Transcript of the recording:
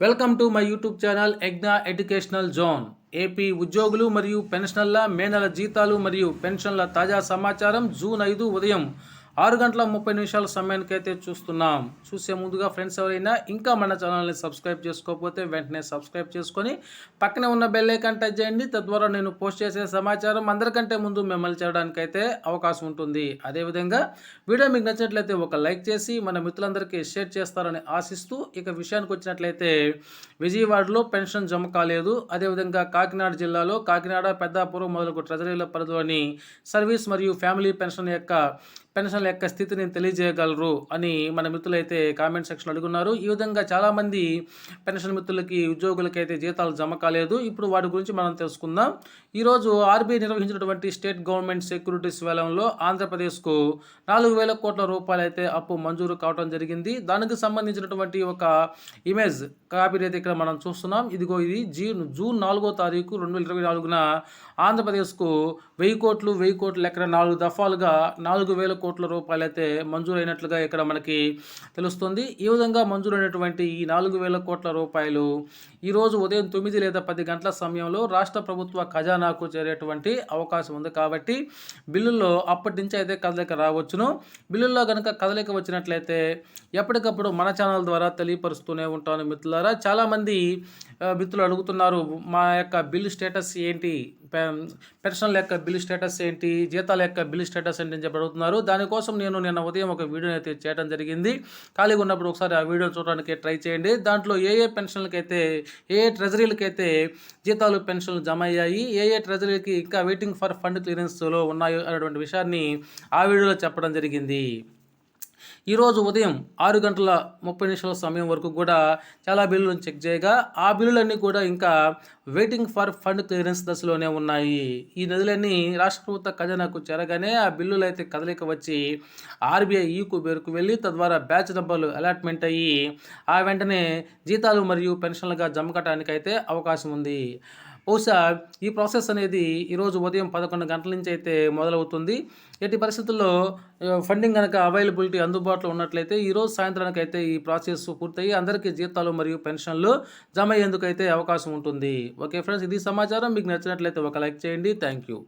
Welcome to my YouTube channel ఎగ్నా educational zone. AP ఉద్యోగులు మరియు పెన్షనర్ల మే నెల జీతాలు మరియు పెన్షన్ల తాజా సమాచారం జూన్ ఐదు ఉదయం ఆరు గంటల ముప్పై నిమిషాల సమయానికి అయితే చూస్తున్నాం. చూసే ముందుగా ఫ్రెండ్స్ ఎవరైనా ఇంకా మన ఛానల్ని సబ్స్క్రైబ్ చేసుకోకపోతే వెంటనే సబ్స్క్రైబ్ చేసుకొని పక్కనే ఉన్న బెల్ ఐకాన్ టచ్ చేయండి. తద్వారా నేను పోస్ట్ చేసే సమాచారం అందరికంటే ముందు మిమ్మల్ని చేయడానికి అయితే అవకాశం ఉంటుంది. అదేవిధంగా వీడియో మీకు నచ్చినట్లయితే ఒక లైక్ చేసి మన మిత్రులందరికీ షేర్ చేస్తారని ఆశిస్తూ ఇక విషయానికి వచ్చినట్లయితే విజయవాడలో పెన్షన్ జమ కాలేదు. అదేవిధంగా కాకినాడ జిల్లాలో కాకినాడ పెద్దాపురం మొదలగు ట్రెజరీల పరిధిలోని సర్వీస్ మరియు ఫ్యామిలీ పెన్షన్ యొక్క పెన్షన్ల యొక్క స్థితిని తెలియజేయగలరు అని మన మిత్రులైతే కామెంట్ సెక్షన్ అడుగున్నారు. ఈ విధంగా చాలామంది పెన్షన్ మిత్రులకి ఉద్యోగులకి అయితే జీతాలు జమ కాలేదు. ఇప్పుడు వాటి గురించి మనం తెలుసుకుందాం. ఈరోజు ఆర్బీఐ నిర్వహించినటువంటి స్టేట్ గవర్నమెంట్ సెక్యూరిటీస్ వేలంలో ఆంధ్రప్రదేశ్కు నాలుగు వేల కోట్ల రూపాయలు అయితే అప్పు మంజూరు కావడం జరిగింది. దానికి సంబంధించినటువంటి ఒక ఇమేజ్ కాపీ అయితే ఇక్కడ మనం చూస్తున్నాం. ఇదిగో ఇది జూన్ జూన్ నాలుగో తారీఖు రెండు వేల ఇరవై నాలుగున ఆంధ్రప్రదేశ్కు వెయ్యి కోట్లు వెయ్యి కోట్లు ఎక్కడ నాలుగు దఫాలుగా నాలుగు వేల కోట్ల రూపాయలు అయితే మంజూరైనట్లుగా ఇక్కడ మనకి తెలుస్తుంది. ఈ విధంగా మంజూరైనటువంటి ఈ నాలుగు వేల కోట్ల రూపాయలు ఈరోజు ఉదయం తొమ్మిది లేదా పది గంటల సమయంలో రాష్ట్ర ప్రభుత్వ ఖజానాకు చేరేటువంటి అవకాశం ఉంది. కాబట్టి బిల్లుల్లో అప్పటి నుంచి అయితే కదలిక రావచ్చును. బిల్లుల్లో కనుక కదలిక వచ్చినట్లయితే ఎప్పటికప్పుడు మన ఛానల్ ద్వారా తెలియపరుస్తూనే ఉంటాను మిత్రులారా. చాలామంది మిత్రులు అడుగుతున్నారు మా యొక్క బిల్ స్టేటస్ ఏంటి పెన్షన్ల యొక్క బిల్ స్టేటస్ ఏంటి జీతాల యొక్క బిల్ స్టేటస్ ఏంటి అని చెప్పి అడుగుతున్నారు. దానికోసం నేను నిన్న ఉదయం ఒక వీడియో అయితే చేయడం జరిగింది. ఖాళీగా ఉన్నప్పుడు ఒకసారి ఆ వీడియో చూడడానికి ట్రై చేయండి. దాంట్లో ఏ ఏ పెన్షన్లకైతే ఏ ఏ ట్రెజరీలకైతే జీతాలు పెన్షన్లు జమ అయ్యాయి ఏ ఏ ట్రెజరీలకి ఇంకా వెయిటింగ్ ఫర్ ఫండ్ క్లియరెన్స్లో ఉన్నాయో అనేటువంటి విషయాన్ని ఆ వీడియోలో చెప్పడం జరిగింది. ఈరోజు ఉదయం ఆరు గంటల ముప్పై నిమిషాల సమయం వరకు కూడా చాలా బిల్లులను చెక్ చేయగా ఆ బిల్లులన్నీ కూడా ఇంకా వెయిటింగ్ ఫర్ ఫండ్ క్లియరెన్స్ దశలోనే ఉన్నాయి. ఈ నిధులన్నీ రాష్ట్ర ప్రభుత్వ ఖజానాకు చేరగానే ఆ బిల్లులు అయితే కదలిక వచ్చి ఆర్బీఐ ఈకు పేరుకు వెళ్ళి తద్వారా బ్యాచ్ నెంబర్లు అలాట్మెంట్ అయ్యి ఆ వెంటనే జీతాలు మరియు పెన్షన్లుగా జమ కట్టడానికి అయితే అవకాశం ఉంది. బహుశా ఈ ప్రాసెస్ అనేది ఈరోజు ఉదయం పదకొండు గంటల నుంచి అయితే మొదలవుతుంది. ఎట్టి పరిస్థితుల్లో ఫండింగ్ కనుక అవైలబిలిటీ అందుబాటులో ఉన్నట్లయితే ఈరోజు సాయంత్రానికి అయితే ఈ ప్రాసెస్ పూర్తయి అందరికీ జీతాలు మరియు పెన్షన్లు జమ అయ్యేందుకు అయితే అవకాశం ఉంటుంది. ఓకే ఫ్రెండ్స్ ఇది సమాచారం. మీకు నచ్చినట్లయితే ఒక లైక్ చేయండి. Thank you.